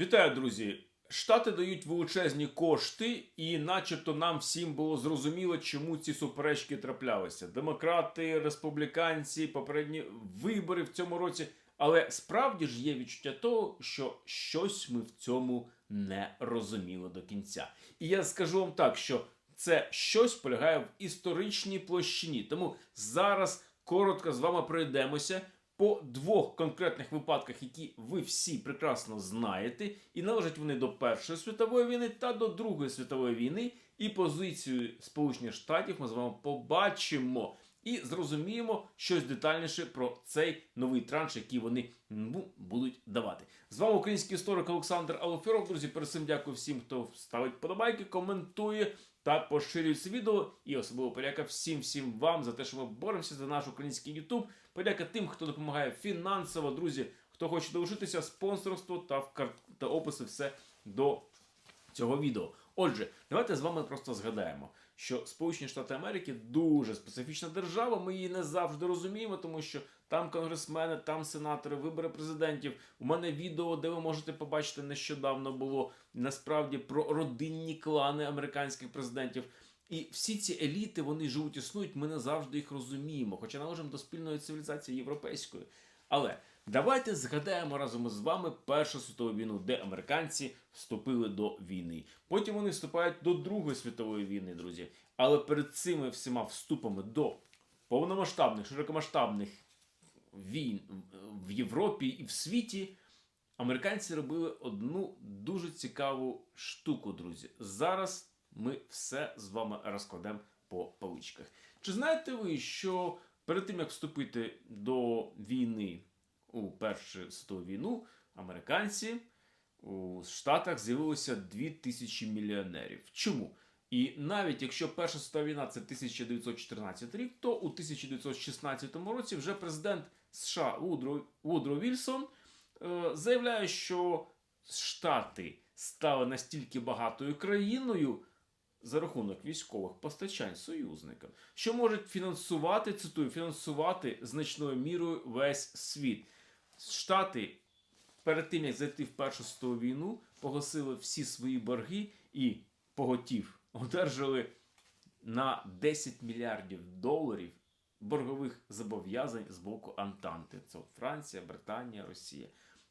Вітаю, друзі! Штати дають величезні кошти, і начебто нам всім було зрозуміло, чому ці суперечки траплялися. Демократи, республіканці, попередні вибори в цьому році. Але справді ж є відчуття того, що щось ми в цьому не розуміли до кінця. І я скажу вам так, що це щось полягає в історичній площині. Тому зараз коротко з вами пройдемося по двох конкретних випадках, які ви всі прекрасно знаєте, і належать вони до Першої світової війни та до Другої світової війни. І позицію Сполучених Штатів ми з вами побачимо і зрозуміємо щось детальніше про цей новий транш, який вони ну, будуть давати. З вами український історик Олександр Алоферов. Друзі, перед цим дякую всім, хто ставить подобайки, коментує та поширюють це відео. І особливо подяка всім всім вам за те, що ми боремося за наш український Ютуб. Подяка тим, хто допомагає фінансово, друзі, хто хоче долучитися, спонсорство та в кар... та описи все до цього відео. Отже, давайте з вами просто згадаємо, що Сполучені Штати Америки дуже специфічна держава. Ми її не завжди розуміємо, тому що там конгресмени, там сенатори, вибори президентів. У мене відео, де ви можете побачити, нещодавно було насправді про родинні клани американських президентів. І всі ці еліти вони живуть, існують. Ми не завжди їх розуміємо, хоча належимо до спільної цивілізації європейської. Але давайте згадаємо разом із вами Першу світову війну, де американці вступили до війни. Потім вони вступають до Другої світової війни, друзі. Але перед цими всіма вступами до повномасштабних, широкомасштабних війн в Європі і в світі. Американці робили одну дуже цікаву штуку, друзі. Зараз ми все з вами розкладемо по паличках. Чи знаєте ви, що перед тим як вступити до війни у Першу світову війну, американці у Штатах з'явилося 2000 мільйонерів? Чому? І навіть якщо Перша світова війна це 1914 рік, то у 1916 році вже президент США Вудро, Вудро Вільсон е, заявляє, що Штати стали настільки багатою країною за рахунок військових постачань союзникам, що можуть фінансувати, цитую, фінансувати значною мірою весь світ. Штати перед тим як зайти в Першу світову війну, погасили всі свої борги і поготів одержали на 10 мільярдів доларів боргових зобов'язань з боку Антанти. Це Франція, Британія, Росія.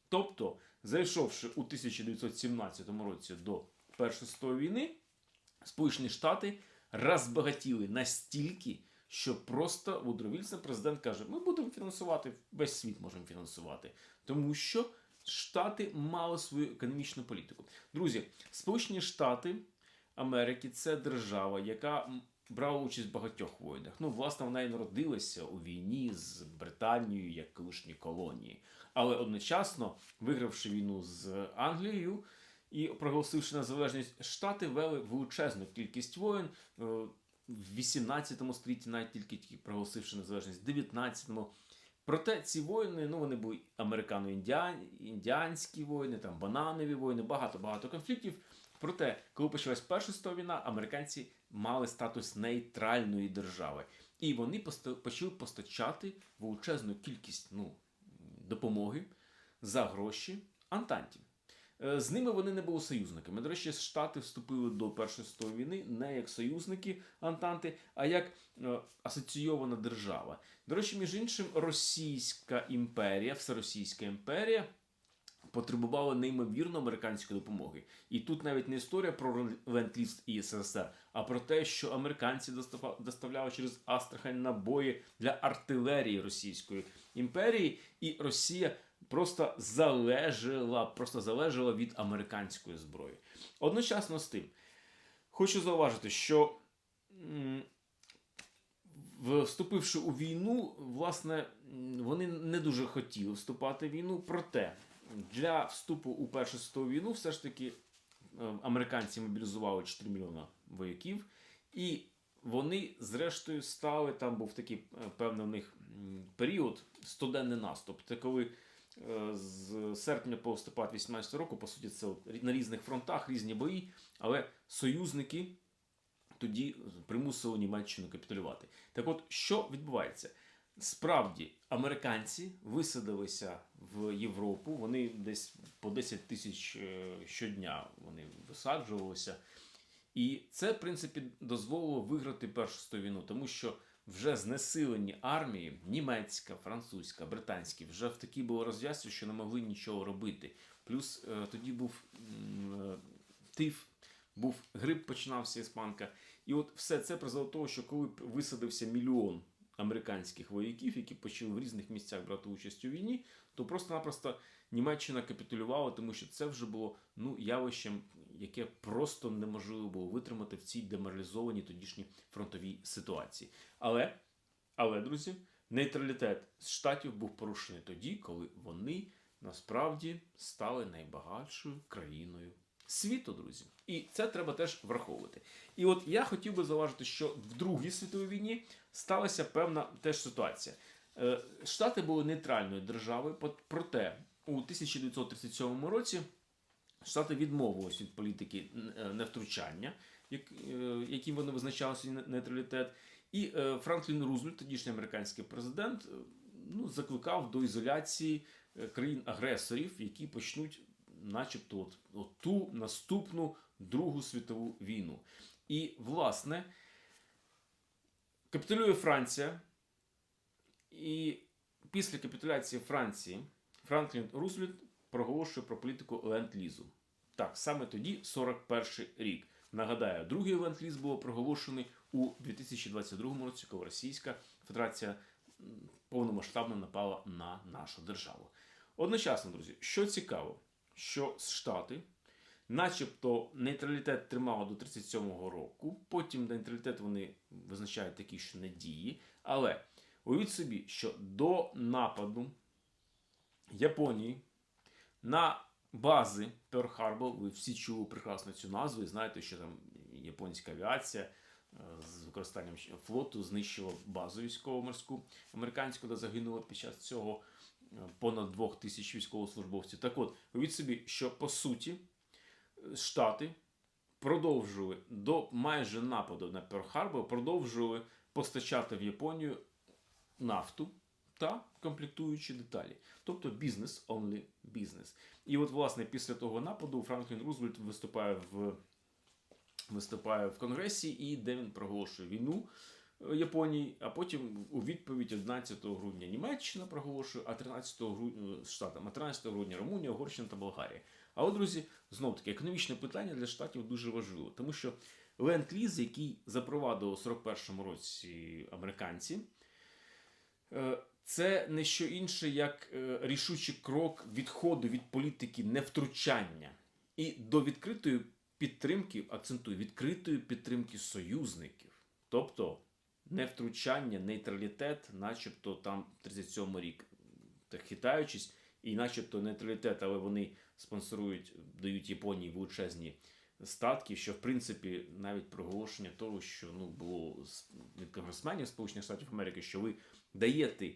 Тобто, зайшовши у 1917 році до Першої світової війни, Сполучені Штати розбагатіли настільки, що просто Вудро Вільсон, президент каже: ми будемо фінансувати, весь світ можемо фінансувати, тому що Штати мали свою економічну політику. Друзі, Сполучені Штати Америки це держава, яка брала участь в багатьох воїнах. Ну, власне, вона і народилася у війні з Британією як колишні колонії. Але одночасно, вигравши війну з Англією і проголосивши незалежність, Штати вели величезну кількість воїн. В 18 столітті, навіть тільки тільки проголосивши незалежність, в 19-му. Проте ці воїни, ну вони були американо-індіанські воїни, там бананові воїни, багато-багато конфліктів. Проте, коли почалась Перша світова війна, американці мали статус нейтральної держави. І вони почали постачати величезну кількість ну, допомоги за гроші Антанті. Е, З ними вони не були союзниками. До речі, Штати вступили до Першої світової війни не як союзники Антанти, а як е, асоційована держава. До речі, між іншим, Російська імперія, Всеросійська імперія потребувала неймовірно американської допомоги. І тут навіть не історія про ленд-ліз і СССР, а про те, що американці доставляли через Астрахань набої для артилерії Російської імперії, і Росія просто залежала, просто залежала від американської зброї. Одночасно з тим, хочу зауважити, що вступивши у війну, власне, вони не дуже хотіли вступати в війну. Проте для вступу у Першу світову війну все ж таки е, американці мобілізували 4 мільйона вояків, і вони, зрештою, стали. Там був такий е, певний у них період студенний наступ. Це коли з серпня по листопад 18 року, по суті, це на різних фронтах різні бої, але союзники тоді примусили Німеччину капітулювати. Так от, що відбувається? Справді, американці висадилися в Європу. Вони десь по 10 тисяч е, щодня вони висаджувалися. І це, в принципі, дозволило виграти Першу війну, тому що вже знесилені армії, німецька, французька, британські, вже в такій було розв'язці, що не могли нічого робити. Плюс е, тоді був е, тиф, був грип, починався іспанка. І от все це призвело до того, що коли висадився мільйон американських вояків, які почали в різних місцях брати участь у війні, то просто-напросто Німеччина капітулювала, тому що це вже було ну, явищем, яке просто неможливо було витримати в цій деморалізованій тодішній фронтовій ситуації. Але, але, друзі, нейтралітет штатів був порушений тоді, коли вони насправді стали найбагатшою країною світу, друзі. І це треба теж враховувати. І от я хотів би зауважити, що в Другій світовій війні сталася певна теж ситуація. Е, Штати були нейтральною державою, проте у 1937 році Штати відмовились від політики е, невтручання, е, яким вони визначали свій нейтралітет. І е, Франклін Рузвельт, тодішній американський президент, ну, закликав до ізоляції країн-агресорів, які почнуть, начебто, от, от ту наступну Другу світову війну. І, власне, капітулює Франція. І після капітуляції Франції Франклін Рузвельт проголошує про політику ленд-лізу. Так, саме тоді, 41 рік. Нагадаю, другий ленд-ліз був проголошений у 2022 році, коли Російська Федерація повномасштабно напала на нашу державу. Одночасно, друзі, що цікаво, що Штати, начебто, нейтралітет тримали до 37-го року, потім нейтралітет вони визначають такий, що не діє. Але уявіть собі, що до нападу Японії на бази Перл-Харбор, ви всі чули прекрасно цю назву і знаєте, що там японська авіація е, з використанням флоту знищила базу військово-морську американську, де загинуло під час цього е, понад двох тисяч військовослужбовців. Так от, уявіть собі, що по суті Штати продовжували до майже нападу на Перл-Харбор, продовжували постачати в Японію нафту та комплектуючі деталі. Тобто бізнес only бізнес. І от, власне, після того нападу Франклін Рузвельт виступає в, виступає в Конгресі, і де він проголошує війну е, Японії, а потім у відповідь 11 грудня Німеччина проголошує, а 13 грудня штатам, а 13 грудня Румунія, Угорщина та Болгарія. А от, друзі, знов таки, економічне питання для штатів дуже важливо, тому що ленд-ліз, який запровадили у 41-му році американці, е, це не що інше, як е, рішучий крок відходу від політики невтручання і до відкритої підтримки, акцентую, відкритої підтримки союзників. Тобто невтручання, нейтралітет, начебто там 37 рік, так хитаючись, і начебто нейтралітет, але вони спонсорують, дають Японії величезні статки, що в принципі навіть проголошення того, що ну було від конгресменів Сполучених Штатів Америки, що ви даєте,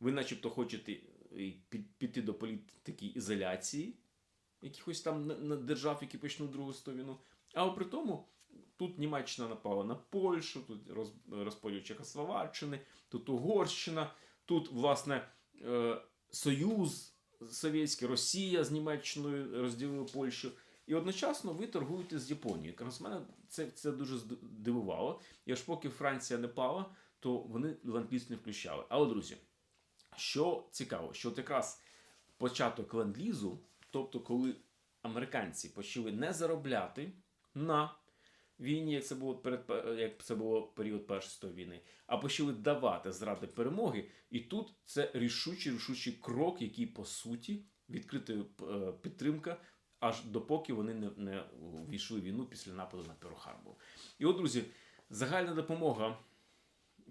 ви начебто хочете е, піти до політики ізоляції якихось там держав, які почнуть Другу світову війну. А при тому тут Німеччина напала на Польщу, тут роз, розподіл Чехословаччини, тут Угорщина, тут, власне, е, Союз Совєтський, Росія з Німеччиною розділили Польщу. І одночасно ви торгуєте з Японією. Конгресмена це, це дуже зд- дивувало. І аж поки Франція не пала, то вони ленд-ліз не включали. Але, друзі, що цікаво, що от якраз початок ленд-лізу, тобто коли американці почали не заробляти на війні, як це було перед як це було період Першої світової війни, а почали давати зради перемоги. І тут це рішучий рішучий крок, який по суті відкритою е, підтримка. Аж допоки вони не, не ввійшли в війну після нападу на Перл-Харбор. І от, друзі, загальна допомога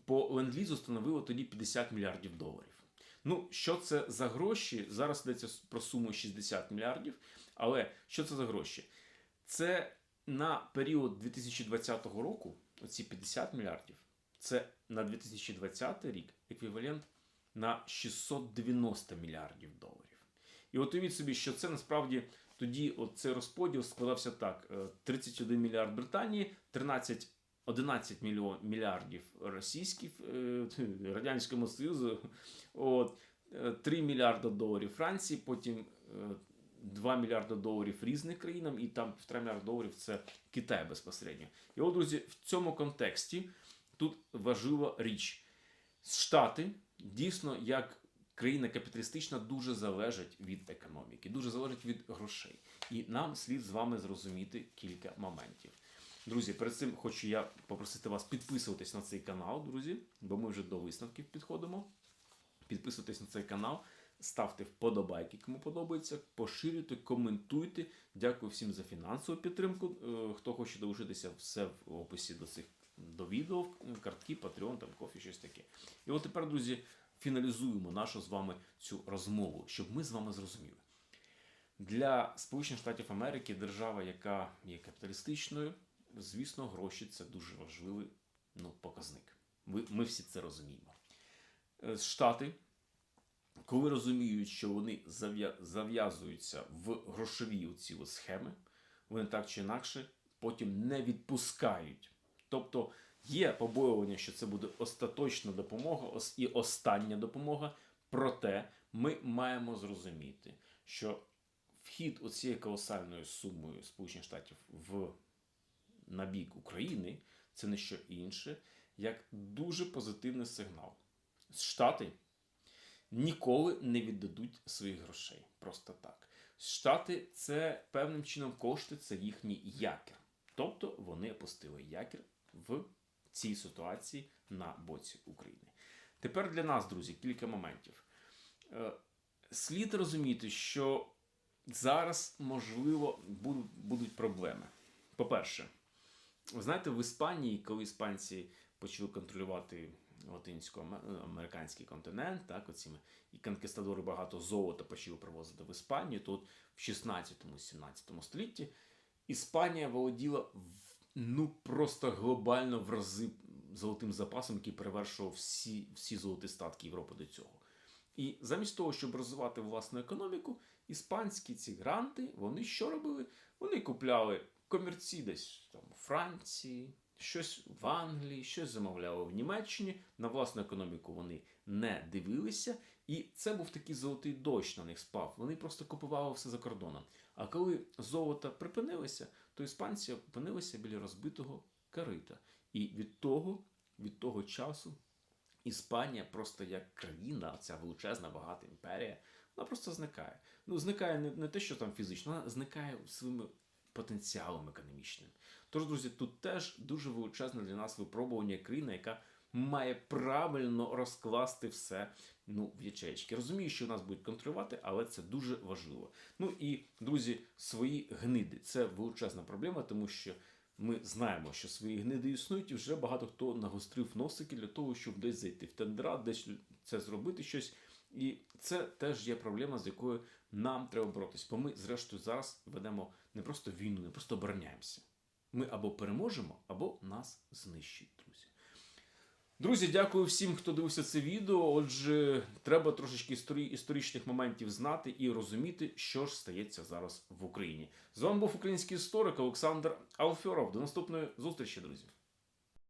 по ленд-лізу становила тоді 50 мільярдів доларів. Ну, що це за гроші? Зараз йдеться про суму 60 мільярдів. Але що це за гроші? Це на період 2020 року, оці 50 мільярдів, це на 2020 рік еквівалент на 690 мільярдів доларів. І от уявіть собі, що це насправді тоді от цей розподіл складався так: е, 31 мільярд Британії, 13 11 мільйон, мільярдів російських е, Радянському Союзу, от, е, 3 мільярди доларів Франції, потім е, 2 мільярди доларів різних країнам, і там 1,5 мільярда доларів це Китай безпосередньо. І от, друзі, в цьому контексті тут важлива річ. Штати дійсно як країна капіталістична дуже залежать від економіки, дуже залежать від грошей. І нам слід з вами зрозуміти кілька моментів. Друзі, перед цим хочу я попросити вас підписуватись на цей канал, друзі, бо ми вже до висновків підходимо. Підписуйтесь на цей канал, ставте вподобайки, кому подобається, поширюйте, коментуйте. Дякую всім за фінансову підтримку. Е, Хто хоче долучитися, все в описі до цих до відео, картки, Patreon, там кофі, щось таке. І от тепер, друзі, фіналізуємо нашу з вами цю розмову, щоб ми з вами зрозуміли. Для Сполучених Штатів Америки держава, яка є капіталістичною, звісно, гроші це дуже важливий ну, показник. Ми, ми всі це розуміємо. Е, Штати, коли розуміють, що вони зав'язуються в грошові оці схеми, вони так чи інакше потім не відпускають. Тобто є побоювання, що це буде остаточна допомога і остання допомога. Проте ми маємо зрозуміти, що вхід оцією колосальною сумою Сполучених Штатів в на бік України це не що інше, як дуже позитивний сигнал. Штати ніколи не віддадуть своїх грошей. Просто так. Штати це певним чином кошти, це їхній якір. Тобто вони опустили якір в цій ситуації на боці України. Тепер для нас, друзі, кілька моментів. Е, Слід розуміти, що зараз, можливо, будуть, проблеми. По-перше, знаєте, в Іспанії, коли іспанці почали контролювати латинсько-американський континент, так, оціми, і конкістадори багато золота почали привозити в Іспанію, то от в 16-17 столітті Іспанія володіла ну просто глобально в рази золотим запасом, який перевершував всі, всі золоті статки Європи до цього. І замість того, щоб розвивати власну економіку, іспанські ці гранти, вони що робили? Вони купляли комірці десь там у Франції, щось в Англії, щось замовляли в Німеччині. На власну економіку вони не дивилися, і це був такий золотий дощ на них спав. Вони просто купували все за кордоном. А коли золото припинилося, то іспанці опинилися біля розбитого корита. І від того, від того часу Іспанія просто як країна, ця величезна багата імперія, вона просто зникає. Ну, зникає не, не те, що там фізично, вона зникає своїми потенціалом економічним. Тож, друзі, тут теж дуже величезне для нас випробування країна, яка має правильно розкласти все ну, в ячейки. Розумію, що нас будуть контролювати, але це дуже важливо. Ну і друзі, свої гниди це величезна проблема, тому що ми знаємо, що свої гниди існують, і вже багато хто нагострив носики для того, щоб десь зайти в тендера, десь це зробити щось. І це теж є проблема, з якою нам треба боротися. Бо ми, зрештою, зараз ведемо не просто війну, не просто обороняємося. Ми або переможемо, або нас знищать, друзі. Друзі, дякую всім, хто дивився це відео. Отже, треба трошечки історі- історичних моментів знати і розуміти, що ж стається зараз в Україні. З вами був український історик Олександр Алфьоров. До наступної зустрічі, друзі.